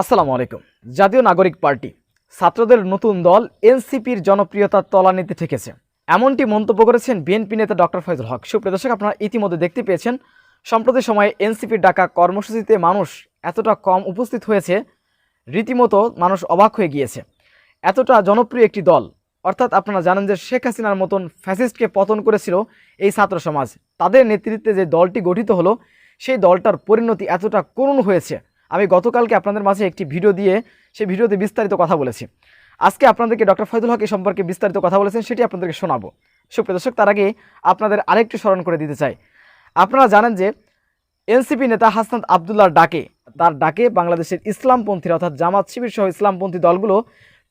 আসসালামু আলাইকুম। জাতীয় নাগরিক পার্টি, ছাত্রদের নতুন দল এনসিপির জনপ্রিয়তার তলানিতে ঠেকেছে। এমনটি মন্তব্য করেছেন বিএনপি নেতা ডক্টর ফয়জুল হক। সুপ্রিয় দর্শক, আপনারা ইতিমধ্যে দেখতে পেয়েছেন, সম্প্রতি সময়ে এনসিপির ডাকা কর্মসূচিতে মানুষ এতটা কম উপস্থিত হয়েছে, রীতিমতো মানুষ অবাক হয়ে গিয়েছে। এতটা জনপ্রিয় একটি দল, অর্থাৎ আপনারা জানেন যে শেখ হাসিনার মতন ফ্যাসিস্টকে পতন করেছিল এই ছাত্র সমাজ। তাদের নেতৃত্বে যে দলটি গঠিত হলো, সেই দলটার পরিণতি এতটা করুণ হয়েছে। আমি গতকালকে আপনাদের মাঝে একটি ভিডিও দিয়ে সেই ভিডিওতে বিস্তারিত কথা বলেছি। আজকে আপনাদেরকে ডক্টর ফয়দুল হক এই সম্পর্কে বিস্তারিত কথা বলেছেন, সেটি আপনাদেরকে শোনাবো। সুপ্রিয় দর্শক, তার আগে আপনাদের আরেকটু স্মরণ করে দিতে চাই। আপনারা জানেন যে এনসিপি নেতা হাসনাত আবদুল্লাহর ডাকে, তার ডাকে বাংলাদেশের ইসলামপন্থীরা অর্থাৎ জামাত শিবির সহ ইসলামপন্থী দলগুলো,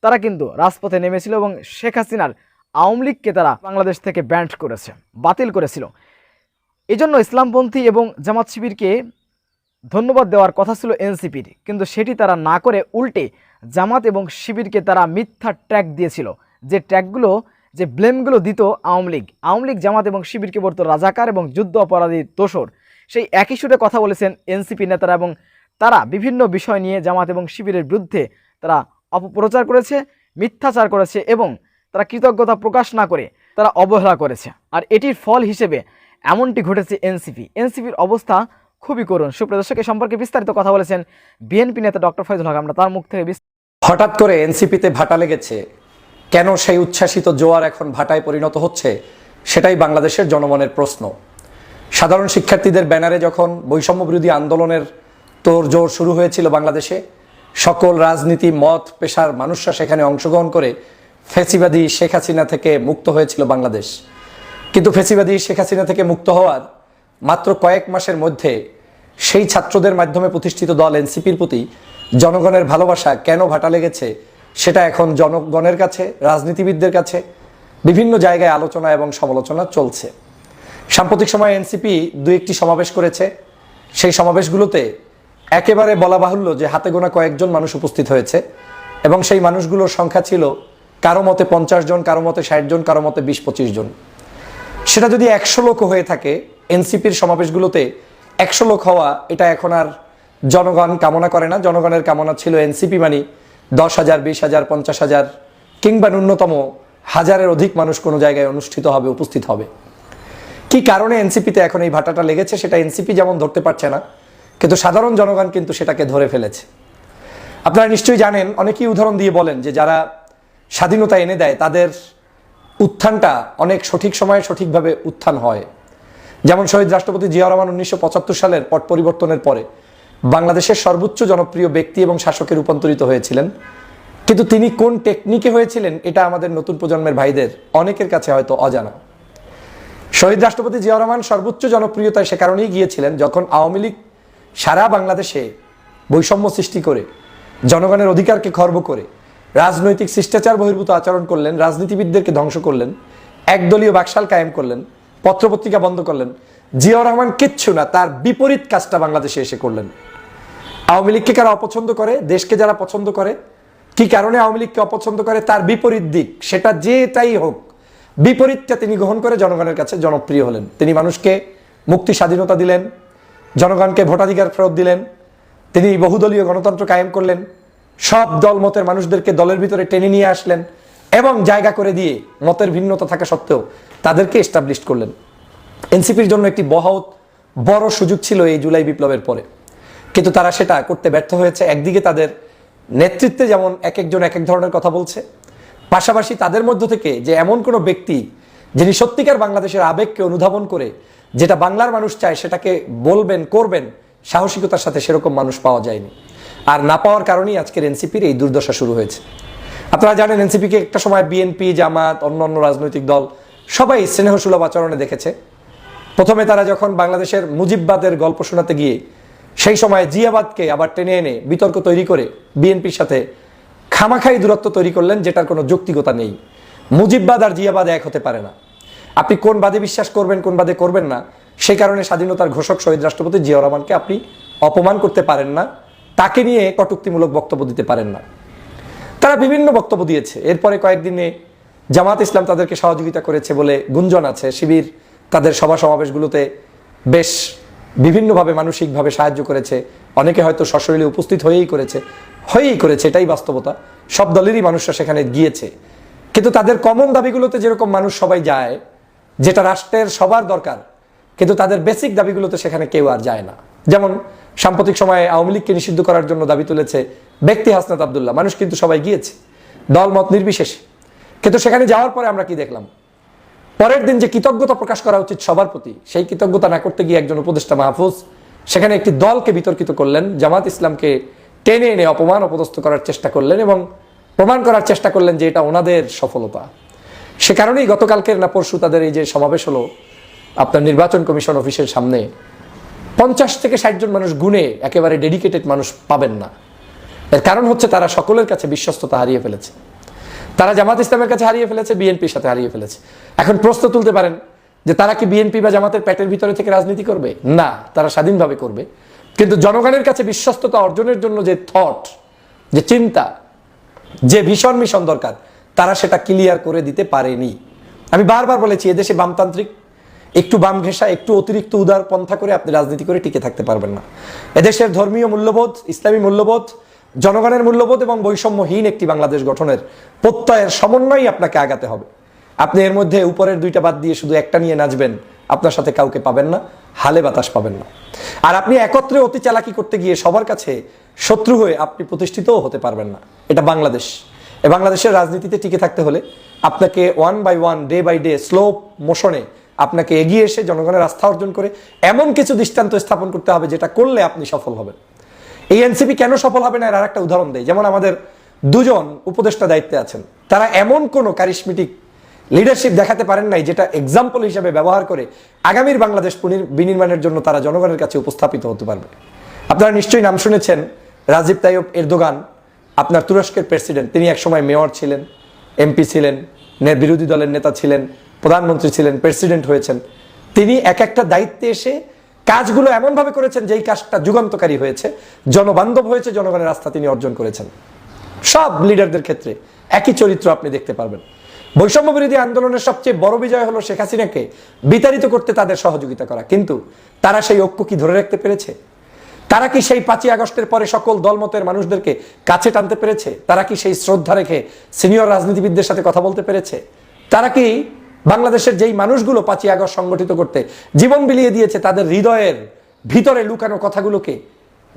তারা কিন্তু রাজপথে নেমেছিল এবং শেখ হাসিনার আওয়ামী লীগকে তারা বাংলাদেশ থেকে ব্যান্ড করেছে, বাতিল করেছিল। এজন্য ইসলামপন্থী এবং জামাত শিবিরকে ধন্যবাদ দেওয়ার কথা ছিল এনসিপির। কিন্তু সেটি তারা না করে উল্টে জামাত এবং শিবিরকে তারা মিথ্যা ট্র্যাক দিয়েছিল। যে ট্র্যাকগুলো যে ব্লেমগুলো দিত আওয়ামী লীগ। আওয়ামী লীগ, জামাত এবং শিবিরকে বলতো রাজাকার এবং যুদ্ধ অপরাধীর দোসর সেই একই সুরে কথা বলেছেন এনসিপি নেতারা এবং তারা বিভিন্ন বিষয় নিয়ে জামাত এবং শিবিরের বিরুদ্ধে তারা অপপ্রচার করেছে, মিথ্যাচার করেছে এবং তারা কৃতজ্ঞতা প্রকাশ না করে তারা অবহেলা করেছে। আর এটির ফল হিসেবে এমনটি ঘটেছে এনসিপি। এনসিপির অবস্থা খুবই করুণ। সুপ্রিয় দর্শক, এ সম্পর্কে বিস্তারিত কথা বলেছেন বিএনপি নেতা ডক্টর ফয়জুল হক। আমরা তার মুখ থেকে হঠাৎ করে এনসিপিতে ভাটা লেগেছে। কেন সেই উচ্ছ্বাসিত জোয়ার এখন ভাটায় পরিণত হচ্ছে, সেটাই বাংলাদেশের জনমনের প্রশ্ন। সাধারণ শিক্ষার্থীদের ব্যানারে যখন বৈষম্য বিরোধী আন্দোলনের তোর জোর শুরু হয়েছিল বাংলাদেশে, সকল রাজনীতি, মত, পেশার মানুষরা সেখানে অংশগ্রহণ করে ফেসিবাদী শেখ হাসিনা থেকে মুক্ত হয়েছিল বাংলাদেশ। কিন্তু ফেসিবাদী শেখ হাসিনা থেকে মুক্ত হওয়ার মাত্র কয়েক মাসের মধ্যে সেই ছাত্রদের মাধ্যমে প্রতিষ্ঠিত দল এনসিপির প্রতি জনগণের ভালোবাসা কেন ভাটা লেগেছে সেটা এখন জনগণের কাছে, রাজনীতিবিদদের কাছে বিভিন্ন জায়গায় আলোচনা এবং সমালোচনা চলছে। সাম্প্রতিক সময়ে এনসিপি দু একটি সমাবেশ করেছে। সেই সমাবেশগুলোতে একেবারে বলা বাহুল্য যে হাতে গোনা কয়েকজন মানুষ উপস্থিত হয়েছে এবং সেই মানুষগুলোর সংখ্যা ছিল কারও মতে পঞ্চাশ জন, কারও মতে ষাট জন, কারও মতে বিশ, পঁচিশ জন। সেটা যদি একশো লোক হয়ে থাকে এনসিপির সমাবেশগুলোতে একশো লোক হওয়া, এটা এখন আর জনগণ কামনা করে না। জনগণের কামনা ছিল এনসিপি মানি দশ হাজার, বিশ হাজার, পঞ্চাশ হাজার কিংবা ন্যূনতম হাজারের অধিক মানুষ কোনো জায়গায় অনুষ্ঠিত হবে, উপস্থিত হবে। কি কারণে এনসিপিতে এখন এই ভাটাটা লেগেছে সেটা এনসিপি যেমন ধরতে পারছে না, কিন্তু সাধারণ জনগণ কিন্তু সেটাকে ধরে ফেলেছে। আপনারা নিশ্চয়ই জানেন, অনেকেই উদাহরণ দিয়ে বলেন যে যারা স্বাধীনতা এনে দেয়, তাদের উত্থানটা অনেক সঠিক সময়ে সঠিকভাবে উত্থান হয়। যেমন শহীদ রাষ্ট্রপতি জিয়া রহমান উনিশশো পঁচাত্তর সালের পট পরিবর্তনের পরে বাংলাদেশের সর্বোচ্চ জনপ্রিয় ব্যক্তি এবং শাসকে রূপান্তরিত হয়েছিলেন। কিন্তু তিনি কোন টেকনিকে হয়েছিলেন, এটা আমাদের নতুন প্রজন্মের ভাইদের অনেকের কাছে হয়তো অজানা। শহীদ রাষ্ট্রপতি জিয়া রহমান সর্বোচ্চ জনপ্রিয়তায় সে কারণেই গিয়েছিলেন যখন আওয়ামী লীগ সারা বাংলাদেশে বৈষম্য সৃষ্টি করে, জনগণের অধিকারকে খর্ব করে, রাজনৈতিক শিষ্টাচার বহির্ভূত আচরণ করলেন, রাজনীতিবিদদেরকে ধ্বংস করলেন, একদলীয় বাকশাল কায়েম করলেন পত্রপত্রিকা বন্ধ করলেন। জিয়াউর রহমান কিচ্ছু না, তার বিপরীত কাজটা বাংলাদেশে এসে করলেন। আওয়ামী লীগকে কারা অপছন্দ করে, দেশকে যারা পছন্দ করে, কি কারণে আওয়ামী লীগকে অপছন্দ করে, তার বিপরীত দিক, সেটা যেটাই হোক, বিপরীতটা তিনি গ্রহণ করে জনগণের কাছে জনপ্রিয় হলেন। তিনি মানুষকে মুক্তি, স্বাধীনতা দিলেন, জনগণকে ভোটাধিকার ফেরত দিলেন, তিনি বহুদলীয় গণতন্ত্র কায়েম করলেন, সব দল মতের মানুষদেরকে দলের ভিতরে টেনে নিয়ে আসলেন এবং জায়গা করে দিয়ে মতের ভিন্নতা থাকা সত্ত্বেও তাদেরকে এস্টাবলিশ করলেন। এনসিপির জন্য একটি বহুত বড় সুযোগ ছিল এই জুলাই বিপ্লবের পরে। কিন্তু তারা সেটা করতে ব্যর্থ হয়েছে। একদিকে তাদের নেতৃত্বে যেমন এক একজন এক এক ধরনের কথা বলছে, পাশাপাশি তাদের মধ্য থেকে যে এমন কোনো ব্যক্তি যিনি সত্যিকার বাংলাদেশের আবেগকে অনুধাবন করে, যেটা বাংলার মানুষ চায় সেটাকে বলবেন, করবেন, সাহসিকতার সাথে সেরকম মানুষ পাওয়া যায়নি। আর না পাওয়ার কারণেই আজকের এনসিপির এই দুর্দশা শুরু হয়েছে। আপনারা জানেন এনসিপিকে একটা সময় বিএনপি, জামাত অন্য অন্য রাজনৈতিক দল সবাই স্নেহসুলভ আচরণে দেখেছে। প্রথমে তারা যখন বাংলাদেশের মুজিববাদের গল্প শোনাতে গিয়ে সেই সময় জিয়াবাদকে আবার টেনে এনে বিতর্ক তৈরি করে বিএনপির সাথে খামাখাই দূরত্ব তৈরি করলেন, যেটার কোনো যৌক্তিকতা নেই। মুজিববাদ আর জিয়াবাদ এক হতে পারে না। আপনি কোন বাদে বিশ্বাস করবেন, কোন বাদে করবেন না সেই কারণে স্বাধীনতার ঘোষক শহীদ রাষ্ট্রপতি জিয়াউর রহমানকে আপনি অপমান করতে পারেন না, তাকে নিয়ে কটুক্তিমূলক বক্তব্য দিতে পারেন না। তারা বিভিন্ন বক্তব্য দিয়েছে। এরপরে কয়েকদিনে জামাত ইসলাম তাদেরকে সহযোগিতা করেছে বলে গুঞ্জন আছে। শিবির তাদের সভা সমাবেশগুলোতে বেশ বিভিন্নভাবে মানসিকভাবে সাহায্য করেছে। অনেকে হয়তো সশরীরে উপস্থিত হয়েই করেছে। হয়েই করেছে, এটাই বাস্তবতা। সব দলেরই মানুষরা সেখানে গিয়েছে। কিন্তু তাদের কমন দাবিগুলোতে যেরকম মানুষ সবাই যায়, যেটা রাষ্ট্রের সবার দরকার, কিন্তু তাদের বেসিক দাবিগুলোতে সেখানে কেউ আর যায় না। যেমন সাম্প্রতিক সময়ে আওয়ামী লীগকে নিষিদ্ধ করার জন্য দাবি তুলেছে ব্যক্তি হাসনাত আবদুল্লাহ। মানুষ কিন্তু সবাই গিয়েছে। দলমত নির্বিশেষে। কিন্তু সেখানে যাওয়ার পরে আমরা কি দেখলাম? পরের দিন যে কৃতজ্ঞতা প্রকাশ করা উচিত সবার প্রতি, সেই কৃতজ্ঞতা না করতে গিয়ে একজন উপদেষ্টা মাহফুজ সেখানে একটি দলকে বিতর্কিত করলেন, জামাত ইসলামকে টেনে এনে অপমান অপদস্থ করার চেষ্টা করলেন এবং প্রমাণ করার চেষ্টা করলেন যে এটা ওনাদের সফলতা। সে কারণেই গতকালকের না পরশু তাদের এই যে সমাবেশ হলো, আপনার নির্বাচন কমিশন অফিসের সামনে পঞ্চাশ থেকে ষাট জন মানুষ গুণে একেবারে ডেডিকেটেড মানুষ পাবেন না। এর কারণ হচ্ছে তারা সকলের কাছে বিশ্বস্ততা হারিয়ে ফেলেছে। তারা জামাত ইসলামের কাছে হারিয়ে ফেলেছে, বিএনপির সাথে হারিয়ে ফেলেছে। এখন প্রশ্ন তুলতে পারেন যে তারা কি বিএনপি বা জামাতের প্যাটের ভিতরে থেকে রাজনীতি করবে? না, তারা স্বাধীনভাবে করবে। কিন্তু জনগণের কাছে বিশ্বস্ততা অর্জনের জন্য যে থট যে চিন্তা, যে ভীষণ মিশন দরকার, তারা সেটা ক্লিয়ার করে দিতে পারেনি। আমি বারবার বলেছি, এদেশে বামতান্ত্রিক একটু বাম ঘেঁষা, একটু অতিরিক্ত উদার পন্থা করে আপনি রাজনীতি করে টিকে থাকতে পারবেন না। এদেশের ধর্মীয় মূল্যবোধ, ইসলামী মূল্যবোধ, জনগণের মূল্যবোধ এবং বৈষম্যহীন একটি বাংলাদেশ গঠনের প্রত্যয়ের সমন্বয়ই আপনাকে আগাতে হবে। আপনি এর মধ্যে উপরের দুইটা বাদ দিয়ে শুধু একটা নিয়ে নাচবেন, আপনার সাথে কাউকে পাবেন না, হালে বাতাস পাবেন না। আর আপনি একত্রে অতি চালাকি করতে গিয়ে সবার কাছে শত্রু হয়ে আপনি প্রতিষ্ঠিতও হতে পারবেন না। এটা বাংলাদেশ। এ বাংলাদেশের রাজনীতিতে টিকে থাকতে হলে আপনাকে one by one day by day slow মোশনে আপনাকে এগিয়ে এসে জনগণের আস্থা অর্জন করে এমন কিছু দৃষ্টান্ত স্থাপন করতে হবে যেটা করলে আপনি সফল হবেন। এই এনসিপি কেন সফল হবে না? এর আরেকটা উদাহরণ দেয় যেমন আমাদের দুজন উপদেষ্টা দায়িত্বে আছেন। তারা এমন কোনো কারিশমেটিক লিডারশিপ দেখাতে পারেন নাই যেটা এক্সাম্পল হিসেবে ব্যবহার করে আগামীর বাংলাদেশ বিনির্মাণের জন্য তারা জনগণের কাছে উপস্থাপিত হতে পারবে। আপনারা নিশ্চয়ই নাম শুনেছেন রাজীব তাইব এরদোগান, আপনার তুরস্কের প্রেসিডেন্ট তিনি একসময় মেয়র ছিলেন এমপি ছিলেন বিরোধী দলের নেতা ছিলেন প্রধানমন্ত্রী ছিলেন প্রেসিডেন্ট হয়েছেন, তিনি এক একটা দায়িত্বে এসে কাজগুলো এমনভাবে করেছেন যেই কাজটা যুগান্তকারী হয়েছে, জনবান্ধব হয়েছে, জনগণের রাস্তা তিনি অর্জন করেছেন। সব লিডারদের ক্ষেত্রে একই চরিত্র আপনি দেখতে পারবেন। বৈষম্য বিরোধী আন্দোলনের সবচেয়ে বড় বিজয় হলো শেখ হাসিনাকে বিতাড়িত করতে তাদের সহযোগিতা করা। কিন্তু তারা সেই ঐক্য কি ধরে রাখতে পেরেছে? তারা কি সেই পাঁচই আগস্টের পরে সকল দলমতের মানুষদেরকে কাছে টানতে পেরেছে? তারা কি সেই শ্রদ্ধা রেখে সিনিয়র রাজনীতিবিদদের সাথে কথা বলতে পেরেছে? তারা কি বাংলাদেশের যেই মানুষগুলো পাঁচই আগস্ট সংগঠিত করতে জীবন বিলিয়ে দিয়েছে, তাদের হৃদয়ের ভিতরে লুকানো কথাগুলোকে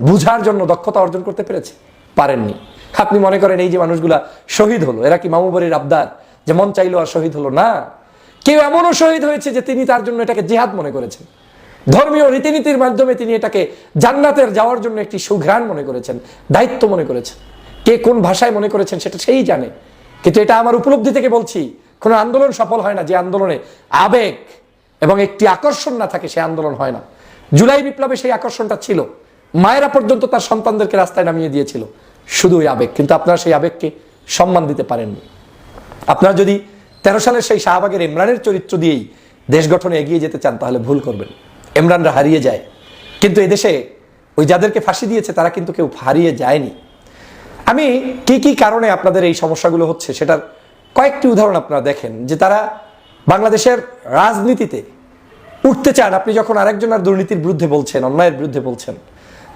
বুঝার জন্য দক্ষতা অর্জন করতে পেরেছে, পারেননি। আপনি মনে করেন এই যে মানুষগুলা শহীদ হলো, এরা কি মামুবাড়ির আবদার যে মন চাইলো আর শহীদ হলো? না। কেউ এমনও শহীদ হয়েছে যে তিনি তার জন্য এটাকে জেহাদ মনে করেছেন। ধর্মীয় রীতিনীতির মাধ্যমে তিনি এটাকে জান্নাতের যাওয়ার জন্য একটি সুঘ্রাণ মনে করেছেন, দায়িত্ব মনে করেছেন। কে কোন ভাষায় মনে করেছেন সেটা সেই জানে। কিন্তু এটা আমার উপলব্ধি থেকে বলছি কোনো আন্দোলন সফল হয় না, যে আন্দোলনে আবেগ এবং একটি আকর্ষণ না থাকে, সে আন্দোলন হয় না। জুলাই বিপ্লবে সেই আকর্ষণটা ছিল। মায়েরা পর্যন্ত তার সন্তানদেরকে রাস্তায় নামিয়ে দিয়েছিল। শুধু ওই আবেগ, কিন্তু আপনারা সেই আবেগকে সম্মান দিতে পারেননি। আপনারা যদি তেরো সালের সেই শাহবাগের ইমরানের চরিত্র দিয়েই দেশ গঠনে এগিয়ে যেতে চান, তাহলে ভুল করবেন। ইমরানরা হারিয়ে যায়। কিন্তু এদেশে ওই যাদেরকে ফাঁসি দিয়েছে, তারা কিন্তু কেউ হারিয়ে যায়নি। আমি কি কি কারণে আপনাদের এই সমস্যাগুলো হচ্ছে, সেটার কয়েকটি উদাহরণ আপনারা দেখেন যে তারা বাংলাদেশের রাজনীতিতে উঠতে চান, আপনি যখন আরেকজনের দুর্নীতির বিরুদ্ধে বলছেন, অন্যায়ের বিরুদ্ধে বলছেন,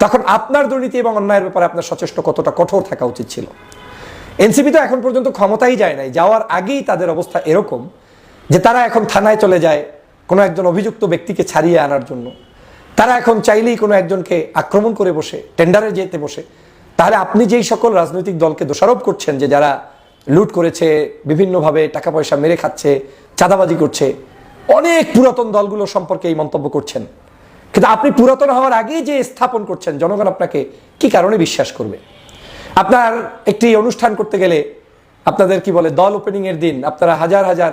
তখন আপনার দুর্নীতি এবং অন্যায়ের ব্যাপারে আপনার সচেষ্ট কতটা কঠোর থাকা উচিত ছিল? এনসিপি তো এখন পর্যন্ত ক্ষমতাই যায় নাই, যাওয়ার আগেই তাদের অবস্থা এরকম যে তারা এখন থানায় চলে যায় কোনো একজন অভিযুক্ত ব্যক্তিকে ছাড়িয়ে আনার জন্য। তারা এখন চাইলেই কোনো একজনকে আক্রমণ করে বসে, টেন্ডারে যেতে বসে। তাহলে আপনি যেই সকল রাজনৈতিক দলকে দোষারোপ করছেন যে যারা লুট করেছে, বিভিন্নভাবে টাকা পয়সা মেরে খাচ্ছে, চাঁদাবাজি করছে। অনেক পুরাতন দলগুলো সম্পর্কে এই মন্তব্য করছেন। কিন্তু আপনি পুরাতন হওয়ার আগেই যে স্থাপন করছেন, জনগণ আপনাকে কি কারণে বিশ্বাস করবে? আপনার একটি অনুষ্ঠান করতে গেলে আপনাদের কি বলে, দল ওপেনিং এর দিন আপনারা হাজার হাজার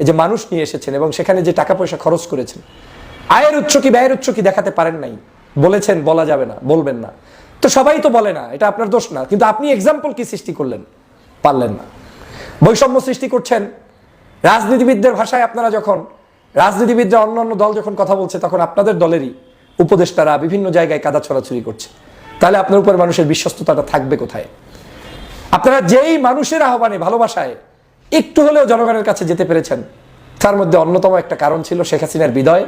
এই যে মানুষ নিয়ে এসেছেন এবং সেখানে যে টাকা পয়সা খরচ করেছেন, আয়ের উৎস কি, ব্যয়ের উৎস কি দেখাতে পারেন নাই? বলেছেন, বলা যাবে না, বলবেন না। তো সবাই তো বলে না, এটা আপনার দোষ না। কিন্তু আপনি এক্সাম্পল কি সৃষ্টি করলেন? পারলেন না। বৈষম্য সৃষ্টি করছেন রাজনীতিবিদদের ভাষায় আপনারা যখন, রাজনীতিবিদরা অন্য অন্য দল যখন কথা বলছে, তখন আপনাদের দলেরই উপদেষ্টারা বিভিন্ন জায়গায় কাদা ছড়াছড়ি করছে। তাহলে আপনার উপর মানুষের বিশ্বস্ততাটা থাকবে কোথায়? আপনারা যেই মানুষের আহ্বানে, ভালোবাসায় একটু হলেও জনগণের কাছে যেতে পেরেছেন, তার মধ্যে অন্যতম একটা কারণ ছিল শেখ হাসিনার বিদয়।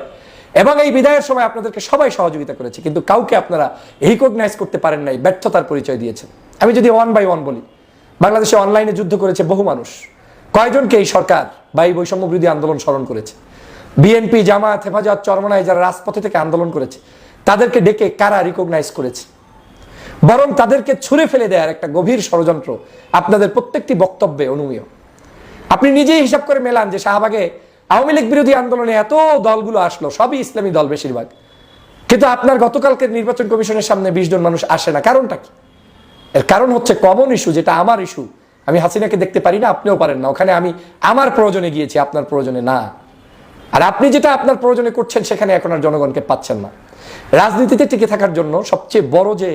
এবং এই বিদায়ের সময় আপনাদেরকে সবাই সহযোগিতা করেছে, কিন্তু কাউকে আপনারা রিকগনাইজ করতে পারেন নাই, ব্যর্থতার পরিচয় দিয়েছেন। আমি যদি ওয়ান বাই ওয়ান বলি বাংলাদেশে অনলাইনে যুদ্ধ করেছে বহু মানুষ। কয়জনকে এই সরকার বা এই বৈষম্য বিরোধী আন্দোলন স্মরণ করেছে? বিএনপি জামাত হেফাজত, চরমনায় যারা রাজপথে থেকে আন্দোলন করেছে, তাদেরকে ডেকে কারা রিকগনাইজ করেছে? বরং তাদেরকে ছুঁড়ে ফেলে দেওয়ার একটা গভীর ষড়যন্ত্র আপনাদের প্রত্যেকটি বক্তব্যে অনুমীয়। আপনি নিজেই হিসাব করে মেলান যে শাহবাগে আওয়ামী লীগ বিরোধী আন্দোলনে এত দলগুলো আসলো, সবই ইসলামী দল বেশিরভাগ। কিন্তু আপনার গতকালকে নির্বাচন কমিশনের সামনে বিশ জন মানুষ আসে না, কারণটা কি? এর কারণ হচ্ছে কমন ইস্যু যেটা আমার ইস্যু আমি হাসিনাকে দেখতে পারি না, আপনিও পারেন না। ওখানে আমি আমার প্রয়োজনে গিয়েছি, আপনার প্রয়োজনে না। আর আপনি যেটা আপনার প্রয়োজনে করছেন, সেখানে এখন আর জনগণকে পাচ্ছেন না। রাজনীতিতে টিকে থাকার জন্য সবচেয়ে বড় যে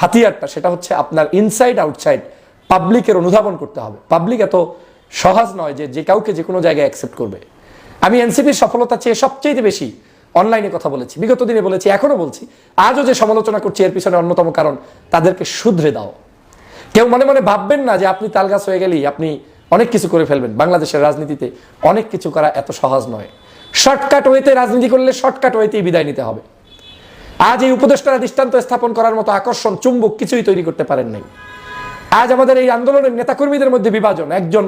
হাতিয়ারটা, সেটা হচ্ছে আপনার ইনসাইড আউটসাইড পাবলিকের অনুধাবন করতে হবে। পাবলিক এত সহজ নয় যে যে কাউকে যে কোনো জায়গায় অ্যাকসেপ্ট করবে। আমি এনসিপির সফলতা চেয়ে সবচেয়ে বেশি অনলাইনে কথা বলেছি, বিগত দিনে বলেছি, এখনও বলছি, আজও যে সমালোচনা করছি এর পিছনে অন্যতম কারণ তাদেরকে শুধরে দাও। কেউ মনে মনে ভাববেন না যে আপনি তালগাছ হয়ে গেলেই আপনি অনেক কিছু করে ফেলবেন। বাংলাদেশের রাজনীতিতে অনেক কিছু করা এত সহজ নয়। শর্টকাট ওয়েতে রাজনীতি করলে শর্টকাট ওয়েতেই বিদায় নিতে হবে। আজ এই উপদেষ্টারা দৃষ্টান্ত স্থাপন করার মতো আকর্ষণ, চুম্বক কিছুই তৈরি করতে পারেন নাই। আজ আমাদের এই আন্দোলনের নেতাকর্মীদের মধ্যে বিভাজন। একজন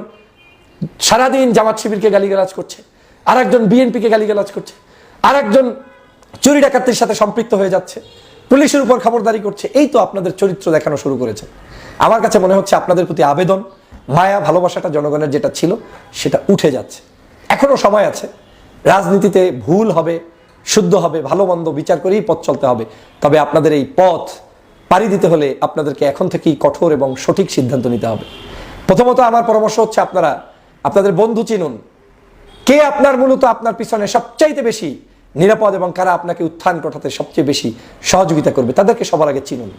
সারাদিন জামাত শিবিরকে গালিগালাজ করছে আর একজন বিএনপিকে গালিগালাজ করছে। আর একজন চুরি ডাকাতির সাথে সম্পৃক্ত হয়ে যাচ্ছে। পুলিশের উপর খবরদারি করছে। এই তো আপনাদের চরিত্র দেখানো শুরু করেছে। আমার কাছে মনে হচ্ছে আপনাদের প্রতি আবেদন মায়া ভালোবাসাটা জনগণের যেটা ছিল, সেটা উঠে যাচ্ছে। এখনও সময় আছে। রাজনীতিতে ভুল হবে, শুদ্ধ হবে, ভালো মন্দ বিচার করেই পথ চলতে হবে। তবে আপনাদের এই পথ পাড়ি দিতে হলে আপনাদেরকে এখন থেকেই কঠোর এবং সঠিক সিদ্ধান্ত নিতে হবে। প্রথমত আমার পরামর্শ হচ্ছে আপনারা, আপনাদের বন্ধু চিনুন। কে আপনার মূলত আপনার পিছনে সবচাইতে বেশি নিরাপদ এবং কারা আপনাকে উত্থান ঘটাতে সবচেয়ে বেশি সহযোগিতা করবে, তাদেরকে সবার আগে চিনুন।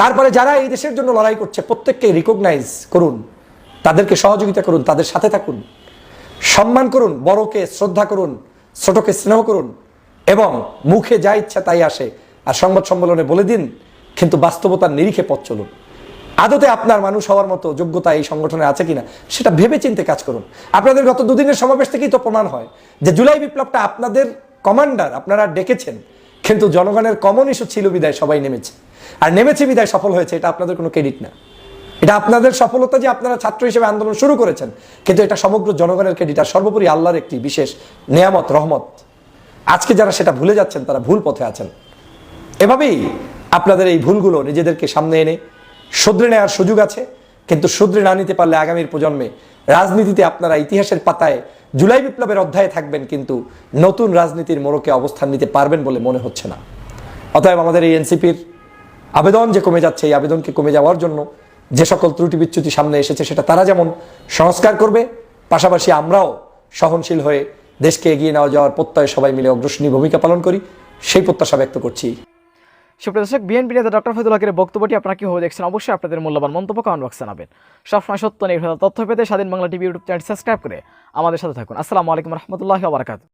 তারপরে যারা এই দেশের জন্য লড়াই করছে, প্রত্যেককে রিকগনাইজ করুন, তাদেরকে সহযোগিতা করুন, তাদের সাথে থাকুন, সম্মান করুন, বড়কে শ্রদ্ধা করুন, ছোটকে স্নেহ করুন এবং মুখে যা ইচ্ছা তাই আসে। আর সংবাদ সম্মেলনে বলে দিন, কিন্তু বাস্তবতার নিরিখে পথ চলুন। আদতে আপনার মানুষ হওয়ার মতো যোগ্যতা এই সংগঠনে আছে কিনা, সেটা ভেবে চিন্তে কাজ করুন। আপনাদের গত দুদিনের সমাবেশ থেকেই তো প্রমাণ হয় যে জুলাই বিপ্লবটা আপনাদের কমান্ডার, আপনারা ডেকেছেন, কিন্তু জনগণের কমন ইস্যু ছিল বিদায়, সবাই নেমেছে। আর নেমেছে, বিদায় সফল হয়েছে, এটা আপনাদের কোনো ক্রেডিট না। এটা আপনাদের সফলতা যে আপনারা ছাত্র হিসেবে আন্দোলন শুরু করেছেন, কিন্তু এটা সমগ্র জনগণের ক্রেডিট আর সর্বোপরি আল্লাহর একটি বিশেষ নেয়ামত, রহমত। আজকে যারা সেটা ভুলে যাচ্ছেন, তারা ভুল পথে আছেন। এভাবেই আপনাদের এই ভুলগুলো নিজেদেরকে সামনে এনে, শুধরে নেওয়ার সুযোগ আছে। কিন্তু শুধরে না নিতে পারলে আগামীর প্রজন্মে রাজনীতিতে আপনারা ইতিহাসের পাতায় জুলাই বিপ্লবের অধ্যায়ে থাকবেন কিন্তু নতুন রাজনীতির মোড়কে অবস্থান নিতে পারবেন বলে মনে হচ্ছে না। অতএব আমাদের এই এনসিপির আবেদন যে কমে যাচ্ছে, এই আবেদনকে কমে যাওয়ার জন্য যে সকল ত্রুটি বিচ্যুতি সামনে এসেছে সেটা তারা যেমন সংস্কার করবে, পাশাপাশি আমরাও সহনশীল হয়ে দেশকে এগিয়ে নেওয়া যাওয়ার প্রত্যয়ে সবাই মিলে অগ্রসনী ভূমিকা পালন করি, সেই প্রত্যাশা ব্যক্ত করছি। সুপ্রিয় দর্শক, বিএনপি নেতা ডক্টর ফজল হকের বক্তব্যটি আপনারা কীভাবে দেখছেন? অবশ্যই আপনাদের মূল্যবান মন্তব্য কমেন্ট বক্সে জানাবেন। সবসময় সত্য নির্ভর তথ্য পেতে Swadhin Bangla TV YouTube channel subscribe করে আমাদের সাথে থাকুন। আসসালামু আলাইকুম রহমতুল্লাহ